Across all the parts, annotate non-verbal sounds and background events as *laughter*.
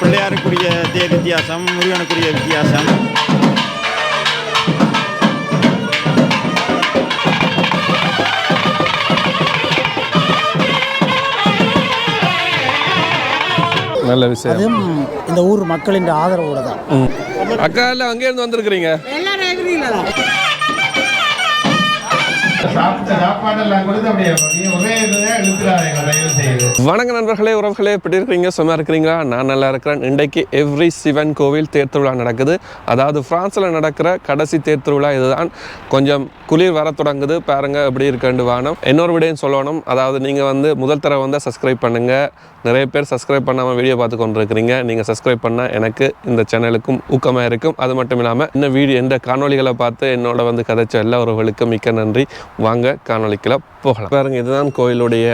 பிள்ளையாருக்குரிய தேர் வித்தியாசம் முருகனுக்குரிய வித்தியாசம். நல்ல விஷயம். அதுவும் இந்த ஊர் மக்களின் ஆதரவோடு தான். அக்கா எல்லாம் அங்கேருந்து வந்திருக்கிறீங்க? வணக்க நண்பர்களே உறவுகளே எப்படி இருக்கிறீங்க? சும்மா இருக்கிறீங்களா? நான் நல்லா இருக்கிறேன். இன்றைக்கு எவ்ரி சிவன் கோவில் தேர் திருவிழா நடக்குது. அதாவது பிரான்ஸில் நடக்கிற கடைசி தேர் திருவிழா இதுதான். கொஞ்சம் குளிர் வர தொடங்குது. பாருங்க எப்படி இருக்குன்னு வானம். இன்னொரு விடையும் சொல்லணும். அதாவது நீங்கள் வந்து முதல் தடவை வந்து சப்ஸ்கிரைப் பண்ணுங்கள் நிறைய பேர் சப்ஸ்கிரைப் பண்ணாமல் வீடியோ பார்த்து கொண்டு இருக்கிறீங்க நீங்கள் சப்ஸ்கிரைப் பண்ணால் எனக்கு இந்த சேனலுக்கும் ஊக்கமாக இருக்கும். அது மட்டும் இல்லாமல் இன்னும் வீடியோ இந்த காணொளிகளை பார்த்து என்னோட வந்து கதைச்ச எல்லா உறவுகளுக்கும் மிக்க நன்றி. வாங்க காணொளிக்குள்ள போகலாம். பாருங்கள் இதுதான் கோயிலுடைய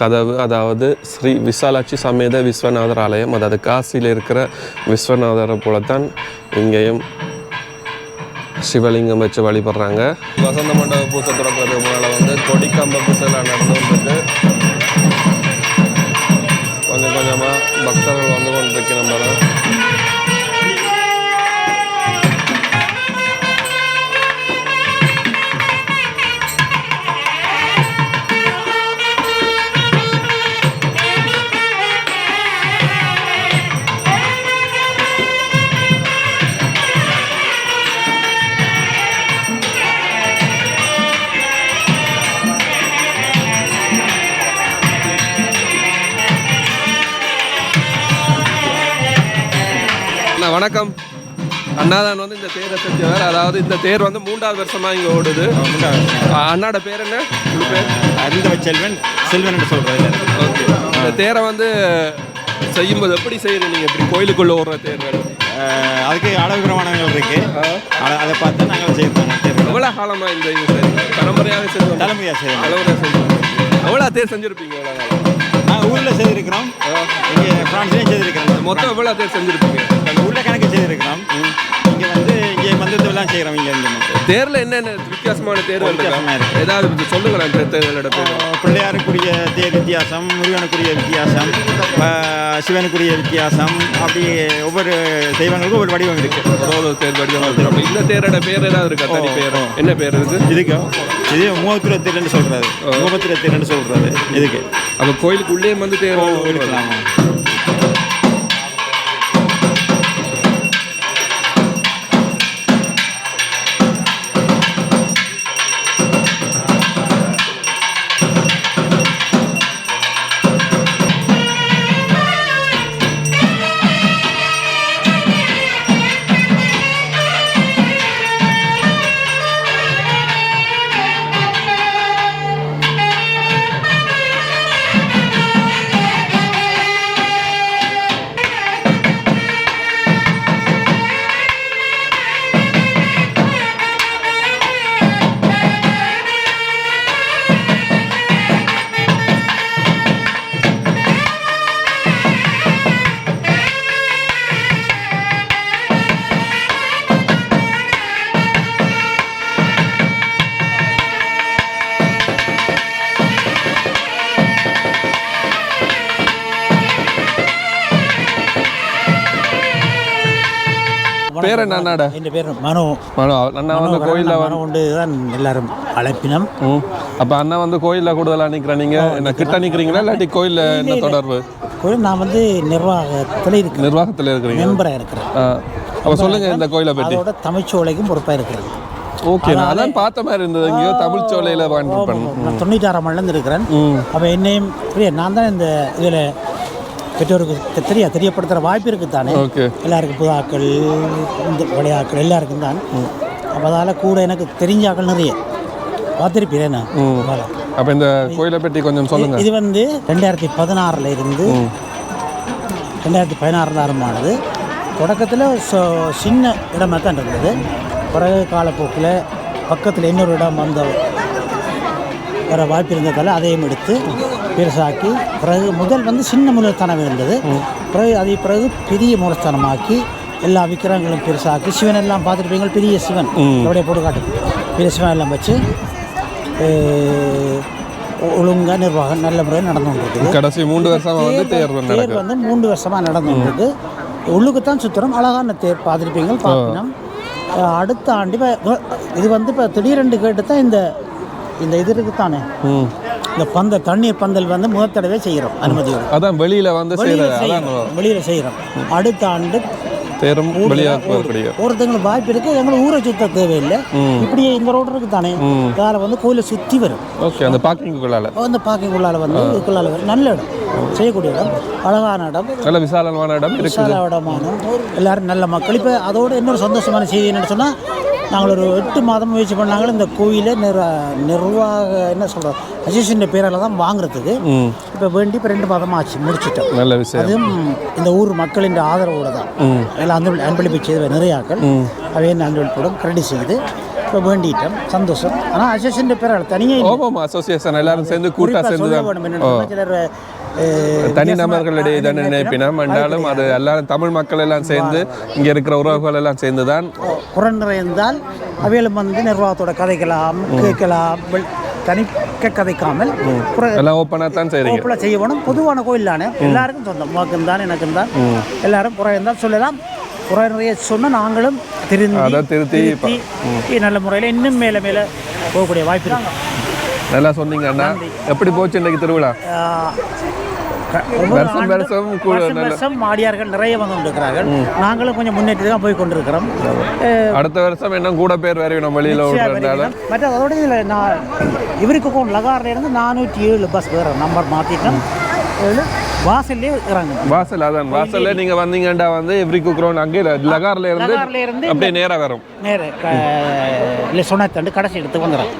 கதவு. அதாவது ஸ்ரீ விசாலாட்சி சமேத விஸ்வநாதர் ஆலயம் அதாவது காசியில் இருக்கிற விஸ்வநாதரை போலத்தான் இங்கேயும் சிவலிங்கம் வச்சு வழிபடுறாங்க. வசந்த மண்டப பூசை திறக்கிறதுக்கு மேலே வந்து கொடிக்கம்ப பூசைலாம் நடந்துருக்கு கொஞ்சம் கொஞ்சமாக பக்தர்கள் வந்து கொண்டிருக்கிற நம்ம வணக்கம். அண்ணாதான் வந்து இந்த தேரை செஞ்சவர். அதாவது இந்த தேர் வந்து மூன்றாவது வருஷமாக இங்கே ஓடுது. அண்ணாட பேர் என்ன? பேர்? அறிந்தவ செல்வன் செல்வன் என்று சொல்றது ஓகே. இந்த தேரை வந்து செய்யும்போது எப்படி செய்யறீங்க நீங்கள் இப்படி கோயிலுக்குள்ள ஓடுற தேர்கள் அஹ், அதுக்கு அளவு பிரமாணங்கள் இருக்கு. அத- அதை பார்த்து நாங்கள் தேர் எவ்வளோ காலமாக இந்த இது? தலைமுறையாக செஞ்சு தலைமையாக செய்யணும் தலைமுறையாக செஞ்சு எவ்வளோ தேர் செஞ்சுருப்பீங்க எவ்வளோ ஊரில் செய்திருக்கிறோம். இங்கே பிரான்ஸ்லேயும் செய்திருக்கிறோம். மொத்தம் எவ்வளோ தேர் செஞ்சுருப்பீங்க? நாங்கள் ஊரில் கணக்கு செய்திருக்கிறோம். இங்கே வந்து இங்கே மந்தத்தெல்லாம் செய்கிறோம் இங்கே மட்டும் தேர்ல என்னென்ன வித்தியாசமான தேர்கள் வித்தியாசமா இருக்கா. இருக்கு. ஏதாவது சொல்லுங்களேன் இந்த தேர்களோட பேர். பிள்ளையாருக்குரிய தேர் வித்தியாசம் முருகனுக்குரிய வித்தியாசம் சிவனுக்குரிய வித்தியாசம் அப்படி ஒவ்வொரு தெய்வங்களுக்கும் ஒவ்வொரு வடிவம் இருக்குது ஒரு தேர் வடிவம் இருக்கு. அப்ப இந்த தேரோட பேர் ஏதாவது இருக்கா? தனி பேர்? என்ன பேர் இருக்கு இதுக்கு? இது மூவத்திர தேர்ன்னு சொல்கிறது மூவத்திர தேர்ன்னு சொல்கிறது இதுக்கு. அப்ப கோயிலுக்கு உள்ளே வந்து தேர் இருக்கலாமா பேர் என்ன அண்ணாட? என் பேர் மனோ. மனோ அண்ணா வந்து கோயில்ல மனோ உண்டு தான் எல்லாரும் அழைப்பினம். அப்ப அண்ணா வந்து கோயில்ல கூடுதலா நிக்கிற நீங்க? என்ன கிட்ட நிக்கிறீங்களா இல்லாட்டி கோயில்ல என்ன தொடர்பு? கோயில் நான் வந்து நிர்வாகத்தில் இருக்கிறேன். நிர்வாகத்துல இருக்கிறீங்க? மெம்பராக இருக்கிறேன். அப்ப சொல்லுங்க இந்த கோயிலை பற்றி அதோட தமிழ்ச்சோலைக்கும் பொறுப்பாக இருக்கிறேன். ஓகே நான் அதான் பார்த்த மாதிரி இருந்தது. எங்கேயோ தமிழ் சோலையில பண்ண நான் தொண்ணூറ്റാறாம் ஆண்டுலேருந்து இருக்கிறேன். அப்போ என்னையும் நான் தான் இந்த இதில் பெற்றோருக்கு தெரிய தெரியப்படுத்துகிற வாய்ப்பு இருக்குது தானே எல்லாருக்கும் புதாக்கள் இந்த விளையாக்கள் எல்லாருக்கும் தான். அப்போ அதால் கூட எனக்கு தெரிஞ்ச ஆக்கள் நிறைய. பார்த்துருப்பீரேன் நான். அப்ப இந்த கோயிலை பற்றி கொஞ்சம் சொல்லுங்க. இது வந்து ரெண்டாயிரத்தி பதினாறில் இருந்து ரெண்டாயிரத்தி பதினாறு ஆரம்பமானது. தொடக்கத்தில் சொ- சின்ன இடமா தான் இருந்தது. பிறகு காலப்போக்கில் பக்கத்தில் இன்னொரு இடம் வந்த வர வாய்ப்பு இருந்ததால் அதையும் எடுத்து பெருசாக்கி பிறகு முதல் வந்து சின்ன மூலஸ்தானம் இருந்தது. பிறகு அதை பிறகு பெரிய மூலஸ்தானமாக்கி எல்லா விக்கிரகங்களும் பெருசாக்கி சிவன் எல்லாம் பார்த்துருப்பீங்க பெரிய சிவன். அப்படியே போட்டு காட்டு பெரிய சிவன் எல்லாம் வச்சு ஒழுங்காக நிர்வாகம் நல்ல முறையில் நடந்து கொண்டிருக்குது. கடைசி மூன்று வருஷமா வந்து தேர் நடக்குது. வந்து மூன்று வருஷமாக நடந்து கொண்டிருக்கு. உள்ளுக்கு தான் சுற்றுறோம் அழகான தேர் பார்த்துருப்பீங்க பார்க்கணும் அடுத்த ஆண்டு இப்போ இது வந்து இப்போ திடீரென்று கேட்டு தான் இந்த இந்த இது இருக்குதானே? ம். இந்த பந்தல் தண்ணீர் பந்தல் வந்து முதல் தடவை செய்கிறோம் அனுமதியோடு அதான் வெளியில வந்து வெளியில் செய்கிறோம் அடுத்த ஆண்டு தேரும் ஒருத்தங்களுக்கு வாய்ப்பு இருக்கு எங்களுக்கு ஊரை சுத்த தேவையில்லை. இப்படியே இந்த ரோடு இருக்கு தானே அதில் வந்து கோயிலை சுற்றி வரும். ஓகே அந்த பார்க்கிங்குள்ளால. அந்த பார்க்கிங் உள்ளால வந்து இதுக்குள்ளால வரும். நல்ல இடம். செய்யக்கூடிய இடம். அழகான இடம். நல்ல விசாலமான இடம் விசால இடமான எல்லாரும் நல்ல மக்கள். இப்போ அதோட இன்னொரு சந்தோஷமான செய்தி என்னன்னு சொன்னால் நாங்கள் ஒரு எட்டு மாதம் முயற்சி பண்ணாங்களும் இந்த கோயிலை நிர் நிர்வாக என்ன சொல்கிறோம் அசிஸ்டன்ட் பேரால் தான் வாங்குறதுக்கு இப்போ வேண்டி இப்போ ரெண்டு மாதம் ஆச்சு முடிச்சிட்டோம். நல்ல விஷயம். அதுவும் இந்த ஊர் மக்களின் ஆதரவோடு தான். எல்லாம் அந்த அன்பளிப்பு செய்த நிறையாக்கள். அவையே அன்பளிப்போடும் கிரெடிட் செய்து இப்போ வேண்டிட்டோம். சந்தோஷம். ஆனால் அசிஸ்டன்ட் பேரால் தனியாக அசோசியேஷன் எல்லாரும் சேர்ந்து கூட்டா சேர்ந்து சிலர் தனிநபர்களுடைய இதை நினைப்பினம் என்றாலும் அது எல்லாரும் தமிழ் மக்கள் எல்லாம் சேர்ந்து இங்க இருக்கிற உறவுகள் எல்லாம் சேர்ந்து தான் குறை நிறைந்தால் அவைகளும் வந்து நிர்வாகத்தோட கதைக்கலாம் கேட்கலாம் தனிக்க கதைக்காமல் எல்லாம் ஓப்பனாக தான் செய்றீங்க. ஓப்பலாக செய்ய வேணும் பொதுவான கோயில் தானே எல்லாருக்கும் சொந்தம். உனக்கும் தான் எனக்கும் தான் எல்லாரும் குறை இருந்தால் சொல்லலாம். குறை நிறைய சொன்னால் நாங்களும் திருந்தி திருத்தி நல்ல முறையில் இன்னும் மேலே மேலே போகக்கூடிய வாய்ப்பு இருக்கு. நல்லா சொன்னீங்க அண்ணா எப்படி போச்சு இன்னைக்கு திருவிழா? வருஷம் வருஷம் வருஷம் மாடியார்கள் நிறைய வந்து கொண்டிருக்கிறார்கள். நாங்களும் கொஞ்சம் முன்னேற்றி தான் போய் கொண்டிருக்கிறோம். அடுத்த வருஷம் என்ன கூட பேர் வரையணும் வெளியில மற்ற அதோட இதில் நான் இவருக்கு கோன் லகாரில் இருந்து நானூற்றி ஏழு பஸ் வேறு நம்பர் மாற்றிட்டோம் வாசல்லே இறங்கணும் வாசல் அதான் வாசல்ல நீங்க வந்தீங்கடா வந்து எவ்ரி குக்ரோன் அங்கே லகார்ல இருந்து லகார்ல இருந்து அப்படியே நேரா வரும். நேர இல்லை சொன்னத்தண்டு கடைசி எடுத்து வந்துடும்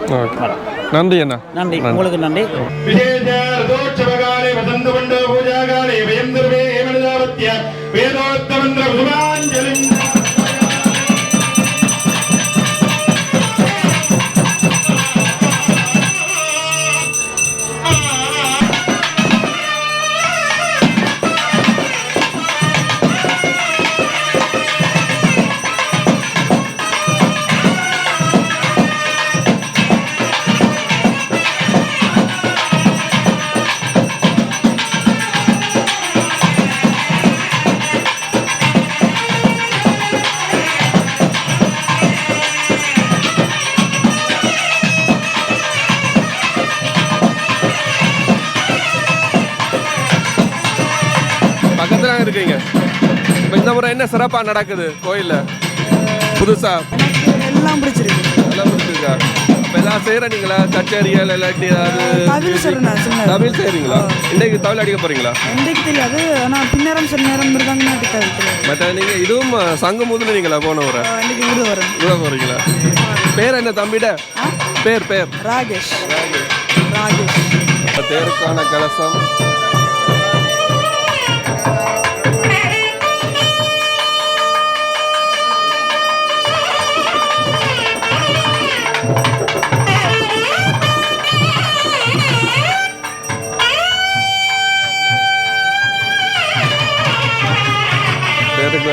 நன்றி அண்ணா. நன்றி. உங்களுக்கு நன்றி. விசேஷ இப்ப என்ன சிறப்பா நடக்குது கோயில்ல? புதுசா? எல்லாம் பிடிச்சிருக்கு எல்லாம் பிடிச்சிருக்கா அப்ப எல்லாம் செய்யறீங்களா கச்சேரிகள் இல்லாட்டி ஏதாவது தமிழ் செய்றீங்களா? இன்னைக்கு தமிழ் அடிக்க போறீங்களா? எந்தைக்கு தெரியாது. ஆனால் பின்னரம் சில நேரம் தவிர்த்து. மற்ற நீங்க இதுவும் சங்க போன முறை அன்றைக்கு விருது வரும் இவ்வளோ போறீங்களா? பேர் என்ன தம்பிட? பேர் பேர். ராகேஷ். ராகேஷ். தேருக்கான கலசம்.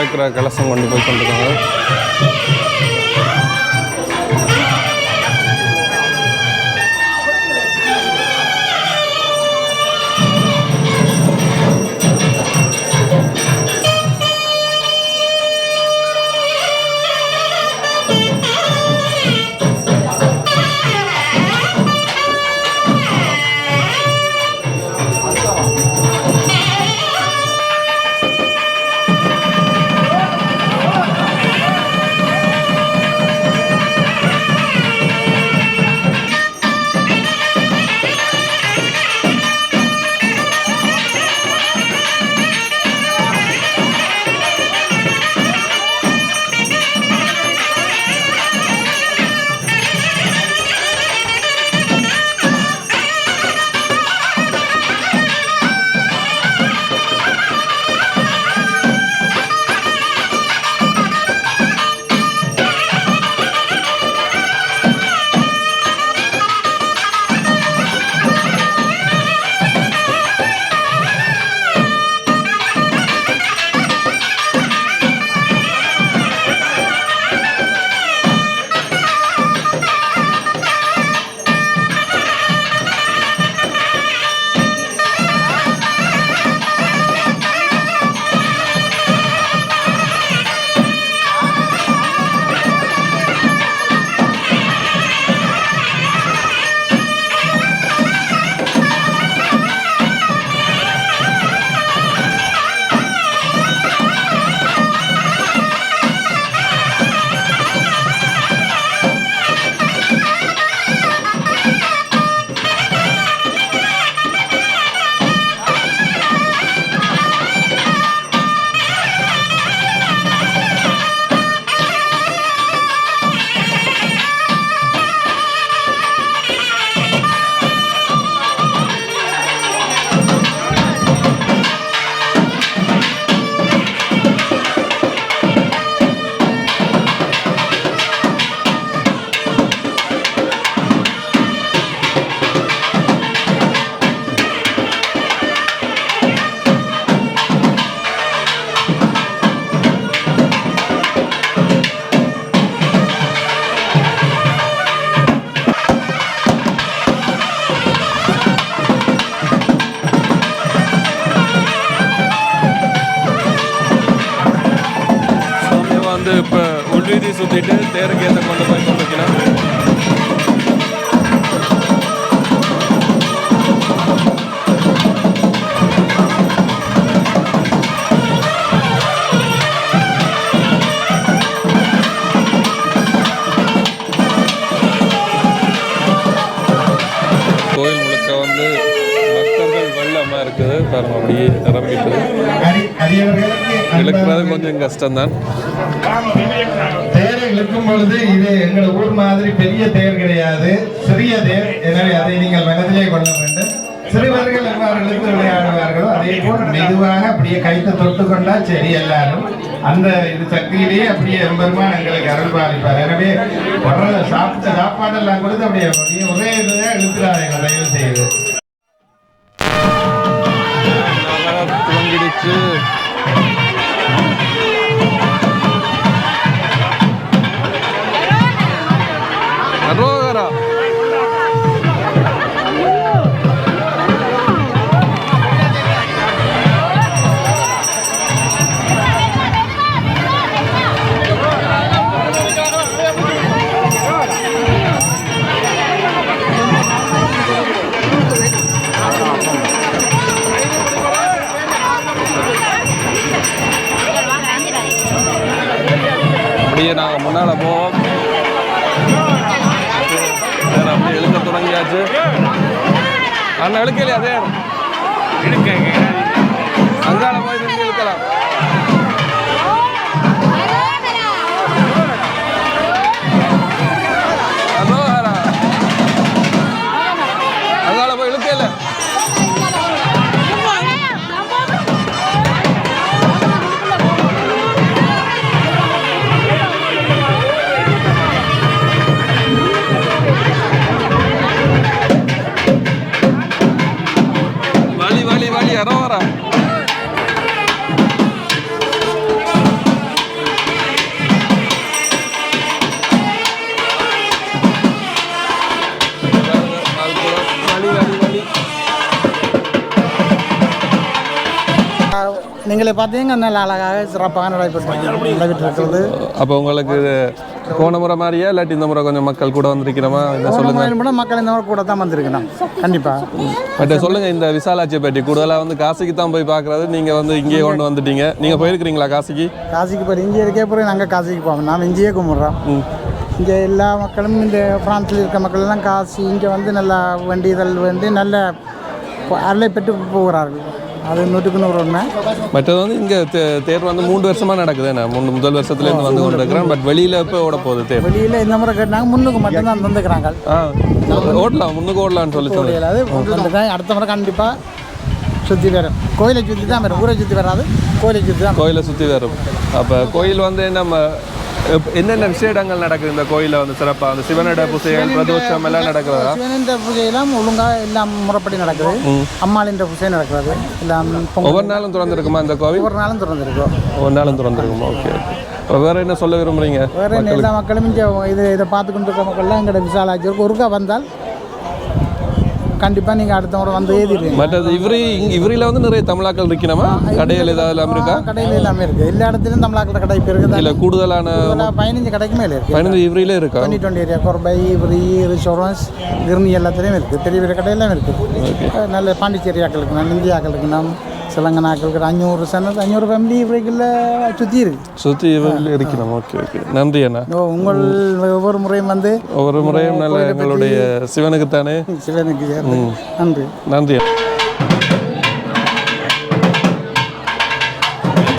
இருக்கிற கலசம் கொண்டு போய் கொண்டிருக்காங்க. பாருங்க அப்படியே நிரம்பிட்டு அடி- அடியவர்களுக்கு இழுக்கிறது கொஞ்சம் கஷ்டம்தான் தேரை இழுக்கும் பொழுது இது எங்கள் ஊர் மாதிரி பெரிய தேர் கிடையாது. சிறிய தேர். எனவே அதை நீங்கள் மனதிலே கொள்ள வேண்டும். சிறுவர்கள் எவ்வாறு இழுத்து விளையாடுவார்களோ அதே போல் மெதுவாக அப்படியே கைத்தை தொட்டு கொண்டா சரி எல்லாரும். அந்த இது சக்தியிலேயே அப்படியே எம்பெருமான் எங்களுக்கு அருள் பாலிப்பார். எனவே வர்ற சாப்பிட்ட சாப்பாடெல்லாம் கொடுத்து அப்படியே அப்படியே ஒரே இதுதான் இழுத்துறாங்க தயவு செய்து. คือ நீங்களே பார்த்தீங்க நல்ல அழகாக சிறப்பாக நடைபெற்று நடைபெற்றிருக்கிறது அப்போ உங்களுக்கு போன முறை மாதிரியா இல்லாட்டி இந்த முறை கொஞ்சம் மக்கள் கூட வந்திருக்கிறோமா இதை சொல்லுங்க. முறை மக்கள் இந்த மாதிரி கூட தான் வந்திருக்கணும் கண்டிப்பாக பட் சொல்லுங்க இந்த விசாலாட்சியை பற்றி. கூடுதலாக வந்து காசிக்கு தான் போய் பார்க்கறது. நீங்க வந்து இங்கேயே கொண்டு வந்துட்டீங்க. நீங்க போயிருக்கிறீங்களா காசிக்கு? காசிக்கு போய் இங்கே இருக்கே பிறகு நாங்கள் காசிக்கு போவோம். நாம் இங்கேயே கும்பிட்றோம். இங்கே எல்லா மக்களும் இந்த பிரான்ஸில் இருக்க மக்கள் எல்லாம் காசி இங்கே வந்து நல்லா வேண்டியதல் வேண்டி நல்ல அருளை பெற்று போகிறார்கள். அது நூற்றுக்கு நூறு உண்மை. மற்றது வந்து இங்க தே- தேர் வந்து மூன்று வருஷமா நடக்குது. என்ன மூணு முதல் வருஷத்துல இருந்து வந்து கொண்டு இருக்கிறேன் பட் வெளியில இப்போ ஓட போகுது தேர்? வெளியில் இந்த முறை கேட்டாங்க முன்னுக்கு மட்டும்தான் தந்துக்கிறாங்க. ஆ ஓடலாம் முன்னுக்கு ஓடலாம்னு சொல்லி முடியலாது வந்துதான் அடுத்த முறை கண்டிப்பாக சுற்றி வரும். கோயிலை சுற்றி தான் வரும் ஊரை சுற்றி வராது கோயிலை சுற்றி தான் கோயிலை சுற்றி வரும். அப்போ கோயில் வந்து நம்ம என்னென்ன விசேடங்கள் நடக்குது இந்த கோயிலில் வந்து சிறப்பாக அந்த சிவனோட பூசைகள் பிரதோஷம் எல்லாம் நடக்கிறதா சிவனின்ற பூஜையெல்லாம் ஒழுங்காக எல்லாம் முறைப்படி நடக்குது. அம்மாளின்ற பூஜை நடக்கிறது எல்லாம் ஒவ்வொரு நாளும் திறந்திருக்குமா இந்த கோவில்? ஒவ்வொரு நாளும் திறந்திருக்கோம் ஒவ்வொரு நாளும் திறந்திருக்குமா? ஓகே வேற என்ன சொல்ல விரும்புறீங்க வேற என்ன எல்லா மக்களும் இங்கே இது இதை பார்த்து கொண்டு இருக்க மக்கள்லாம் எங்களோட விசாலாச்சிருக்கு ஒருக்கா வந்தால் கண்டிப்பாக நீங்கள் அடுத்த முறை வந்து எழுதிடுவீங்க மற்றது இவரி இவரியில் வந்து நிறைய தமிழாக்கள் இருக்கணுமா கடைகள் ஏதாவது எல்லாம் இருக்கா கடையில் எல்லாமே இருக்குது எல்லா இடத்துலையும் தமிழாக்கிற கடை இப்போ இருக்குது. இல்லை கூடுதலான பதினஞ்சு கடைக்கு மேலே இருக்குது பதினஞ்சு இவரிலே இருக்கா? டுவெண்ட்டி டுவெண்ட்டி ஏரியா கொர்பை இவரி ரிஷோரன்ஸ் கிர்னி எல்லாத்துலேயும் இருக்குது பெரிய பெரிய கடையெல்லாம் இருக்குது நல்ல பாண்டிச்சேரி ஆக்கள் இருக்கு நம்ம இந்திய ஆக்கள் இருக்கு நம்ம சிலங்கன் ஆக்கள் இருக்கு அஞ்சூறு சனது அஞ்சூறு ஃபேமிலி இவரைக்குள்ள சுற்றி இருக்கு சுற்றி இவரில் இருக்கணும் ஓகே ஓகே நன்றி அண்ணா உங்கள் ஒவ்வொரு முறையும் வந்து ஒவ்வொரு முறையும் நல்ல எங்களுடைய சிவனுக்கு தானே சிவனுக்கு நன்றி நன்றி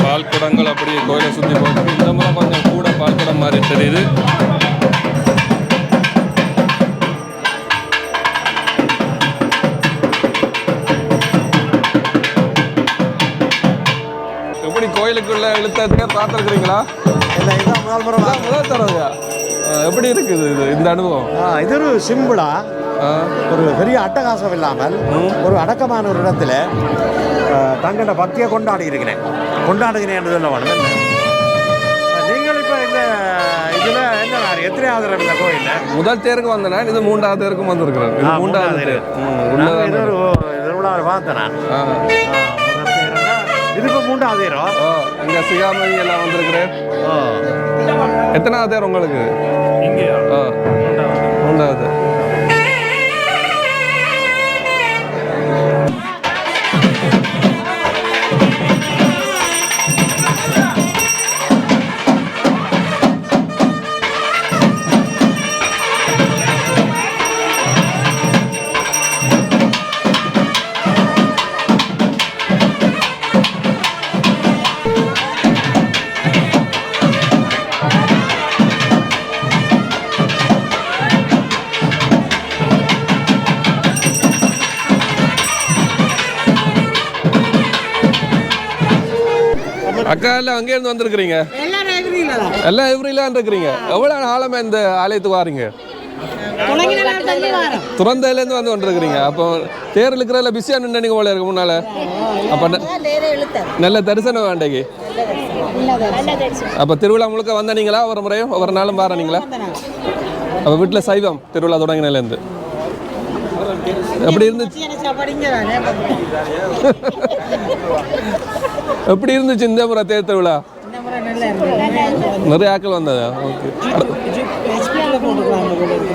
பால் குடங்கள் அப்படியே கோயிலை சுற்றி போட்டு இந்த முறை கொஞ்சம் கூட பால் குடம் மாதிரி தெரியுது. எப்படி கோயிலுக்குள்ள இழுத்ததுக்கே பார்த்துருக்குறீங்களா இல்லை இதுதான் முதல் முறை முதல் தடவையா? எப்படி இருக்குது இது இந்த அனுபவம்? இது ஒரு சிம்பிளா ஒரு பெரிய அட்டகாசம் இல்லாமல் ஒரு அடக்கமான ஒரு இடத்துல ஆ, தங்களோட பக்தியை கொண்டாடி இருக்கிறேன் கொண்டாடுகிறேன் என்று சொல்ல வேணும்? நீங்கள் இப்போ இந்த இதில் என்ன எத்தனையாவது இந்த கோயிலில்? முதல் தேருக்கு வந்தேன் இது மூன்றாவது தேருக்கும் வந்திருக்கிறேன் மூன்றாவது தேர். திருவிழாவில் பார்த்தேன் இது இப்போ மூன்றாவது தேரோ ஓ இங்கே சிகாமணி எல்லாம் வந்திருக்கிறேன் எத்தனாவது தேர் உங்களுக்கு? மூன்றாவது. அக்கா எல்லாம் அங்கேருந்து வந்திருக்கிறீங்க? எல்லாம் எவ்ரிலாம் இருக்கிறீங்க. எவ்வளோ ஆழமா இந்த ஆலயத்துக்கு வாரீங்க? துறந்தையிலேருந்து வந்து கொண்டிருக்கிறீங்க அப்போ தேர் இழுக்கிறதுல பிஸியாக நின்று போல இருக்கு முன்னால. அப்போ நல்ல தரிசனம் வேண்டைக்கு. அப்போ திருவிழா முழுக்க வந்த நீங்களா? ஒரு முறையும் ஒவ்வொரு நாளும் பாரு நீங்களா? அப்போ வீட்டில் சைவம் திருவிழா தொடங்கினிலேருந்து எப்படி இருந்துச்சு *laughs* எப்படி இருந்துச்சு இந்த முறை தேர் திருவிழா நிறைய ஆட்கள் வந்ததா? ஓகே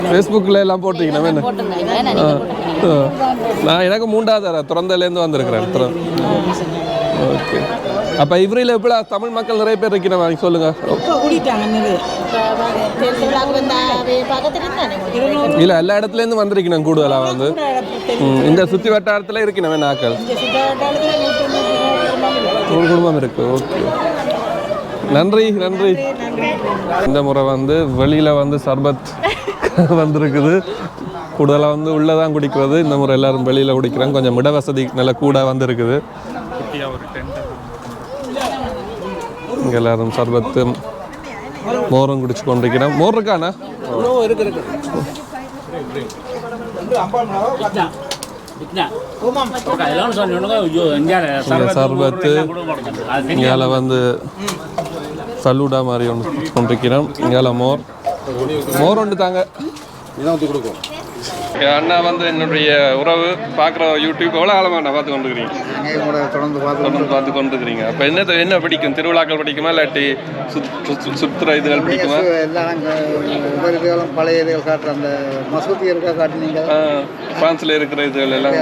ஃபேஸ்புக்கில் எல்லாம் போட்டிருக்கீங்க என்ன? ஆ, ஆ. நான் எனக்கு மூன்றாவது தர திறந்தலேருந்து வந்திருக்கிறேன் ஓகே அப்போ இவரையில் எப்படி தமிழ் மக்கள் நிறைய பேர் இருக்கிறவங்க சொல்லுங்க. இல்லை எல்லா இடத்துலேருந்து வந்திருக்கணும் கூடுதலாக வந்து. இந்த சுற்றி வட்டாரத்தில் இருக்கணும் ஆக்கள் ஒரு குடும்பம் இருக்கு ஓகே. நன்றி நன்றி. இந்த முறை வந்து வெளியில் வந்து சர்பத் வந்திருக்குது. கூடுதலாக வந்து உள்ளே தான் குடிக்கிறது இந்த முறை எல்லாரும் வெளியில் குடிக்கிறாங்க கொஞ்சம் இட வசதி நல்ல கூட வந்திருக்குது. இங்கே எல்லாரும் சர்பத்து மோரும் குடிச்சு கொண்டிருக்கிறோம் மோர் இருக்காண்ணா இங்கே சர்பத்து இங்கால வந்து ஃபலூடா மாதிரி ஒன்று கொண்டிருக்கிறோம் இங்கால மோர் மோர் ஒன்று தாங்க என் அண்ணா வந்து என்னுடைய உறவு பார்க்குற யூடியூப் எவ்வளோ காலமாக நான் பார்த்து கொண்டுக்கிறீங்க தொடர்ந்து பார்த்து தொடர்ந்து பார்த்து கொண்டுக்கிறீங்க அப்போ என்ன என்ன பிடிக்கும்? திருவிழாக்கள் பிடிக்குமா இல்லாட்டி சுற்றுற இதுகள் பிடிக்குமா? எல்லாம் பழைய இதுகள் காட்டுற அந்த மசூதி இருக்கா காட்டுனீங்க? ஆ, பிரான்ஸ்ல இருக்கிற இதுகள் எல்லாம்.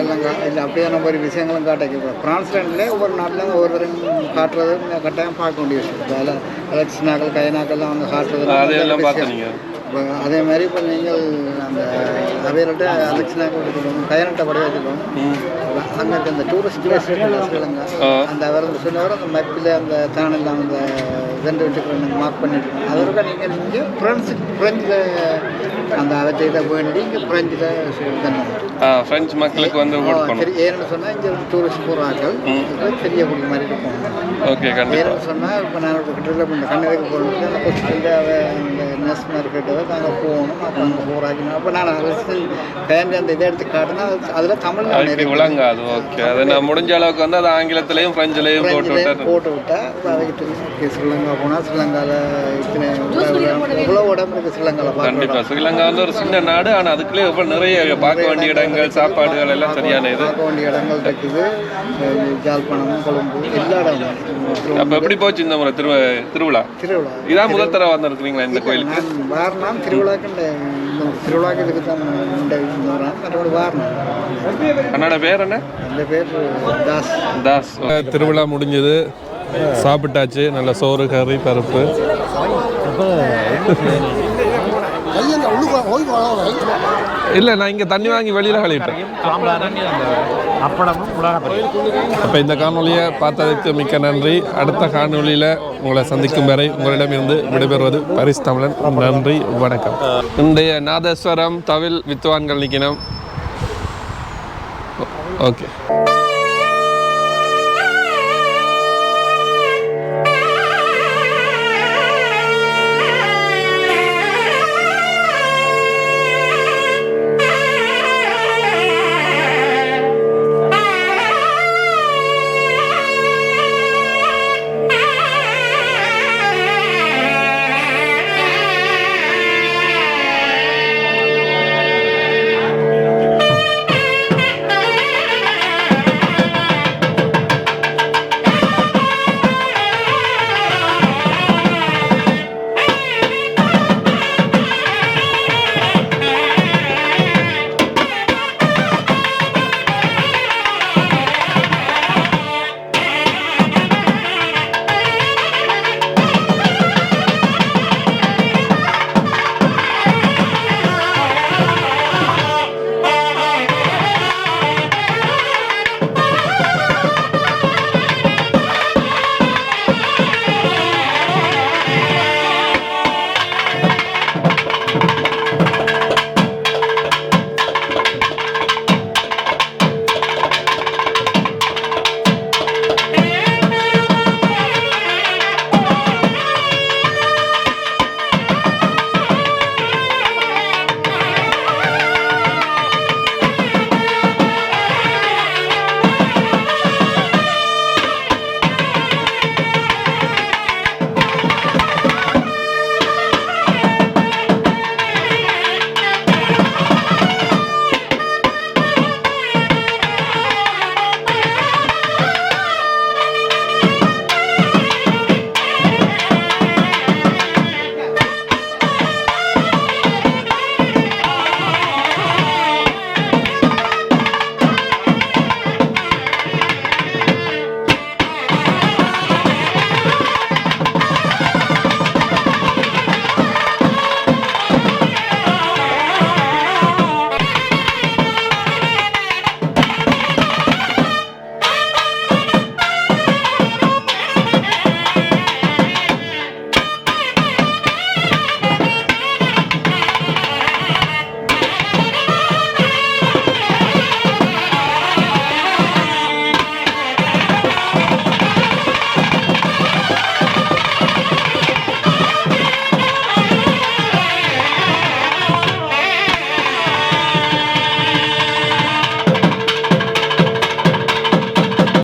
இல்லை அப்படியான ஒரு விஷயங்களும் காட்ட பிரான்ஸ்லேண்ட்லேயே ஒவ்வொரு நாட்டிலும் ஒவ்வொருத்தரும் காட்டுறது கட்டாயம் பார்க்க வேண்டிய விஷயம். அதில் எலக்ஷனாக்கள் கைனாக்கள்லாம் அவங்க காட்டுறது. அதையெல்லாம் பார்த்து நீங்கள் இப்போ அதே மாதிரி இப்போ நீங்கள் அந்த அவையில்ட்ட எலக்ஷனாக்கள் கொடுக்கணும் கையனட்டை வச்சுக்கணும் அங்கே அந்த டூரிஸ்ட் பிளேஸ் ஸ்ரீலங்கா. அந்த அவர் சொன்னவர் அந்த மேப்பில் அந்த சேனலில் அந்த ரெண்டு வீட்டுக்கு மார்க் பண்ணிட்டு. அதோட நீங்கள் இங்கே ஃப்ரெண்ட்ஸு ஃப்ரெஞ்சில் அந்த அவற்றை வேண்டி இங்கே ஃப்ரெஞ்சில் ஆ ஃப்ரெஞ்சு மக்களுக்கு வந்து கொடுக்கணும் சரி ஏன்னு சொன்னால் இங்கே டூரிஸ்ட் போகிறார்கள் பெரிய குடி மாதிரி இருக்கும். ஓகே கண்டிப்பாக ஏன்னு சொன்னால் இப்போ நான் இப்போ கிட்ட இந்த கண்ணனுக்கு போகிறது அந்த கொஸ்டின் அந்த நர்ஸ் மார்க்கெட்டை நாங்கள் போகணும். அப்போ அங்கே போகிறாங்க அப்போ நான் ஃபேமிலி அந்த இதை எடுத்து காட்டினா அதில் தமிழ் அதுக்கு விளங்காது. ஓகே அதை நான் முடிஞ்ச அளவுக்கு வந்து அது ஆங்கிலத்திலையும் ஃப்ரெஞ்சுலையும் போட்டு ஃப்ரெஞ்சிலே விட்டு போட்டு விட்டா இப்போ அவைகிட்ட ஓகே ஸ்ரீலங்கா போனால் ஸ்ரீலங்காவில் இத்தனை இவ்வளோ உடம்பு இருக்குது ஸ்ரீலங்காவில் கண்டிப்பா. பார்க்கலாம் ஸ்ரீலங்கா வந்து ஒரு சின்ன நாடு ஆனா அதுக்குள்ளே இப்போ நிறைய பார்க்க வேண்டிய இடங்கள். சாப்பாடுகள் எல்லாம் சரியான இது. பார்க்க வேண்டிய இடங்கள் இருக்குது. அஹ் ஜாழ்ப்பாணம் கொழும்பு எல்லா இடமும் அப்ப எப்படி போச்சு இந்த முறை திரு திருவிழா? திருவிழா. இதான் முதல் தடவை வந்திருக்கிறீங்களா இந்த கோயிலுக்கு? வாரணம் திருவிழாக்கு திருவிழாக்கு இதுக்கு தான் மற்றபடி வாரணம். அண்ணாட பேர் என்ன? அந்த பேர் தாஸ். தாஸ் திருவிழா முடிஞ்சது. சாப்பிட்டாச்சு. நல்ல சோறு கறி பருப்பு. இல்லை நான் இங்கே தண்ணி வாங்கி வெளியில் கழிட்டேன் அப்போ இந்த காணொலியை பார்த்ததுக்கு மிக்க நன்றி. அடுத்த காணொலியில் உங்களை சந்திக்கும் வரை உங்களிடமிருந்து விடைபெறுவது பரிஸ் தமிழன். நன்றி வணக்கம். இன்றைய நாதஸ்வரம் தவில் வித்வான்கள் நிற்கணும் ஓகே.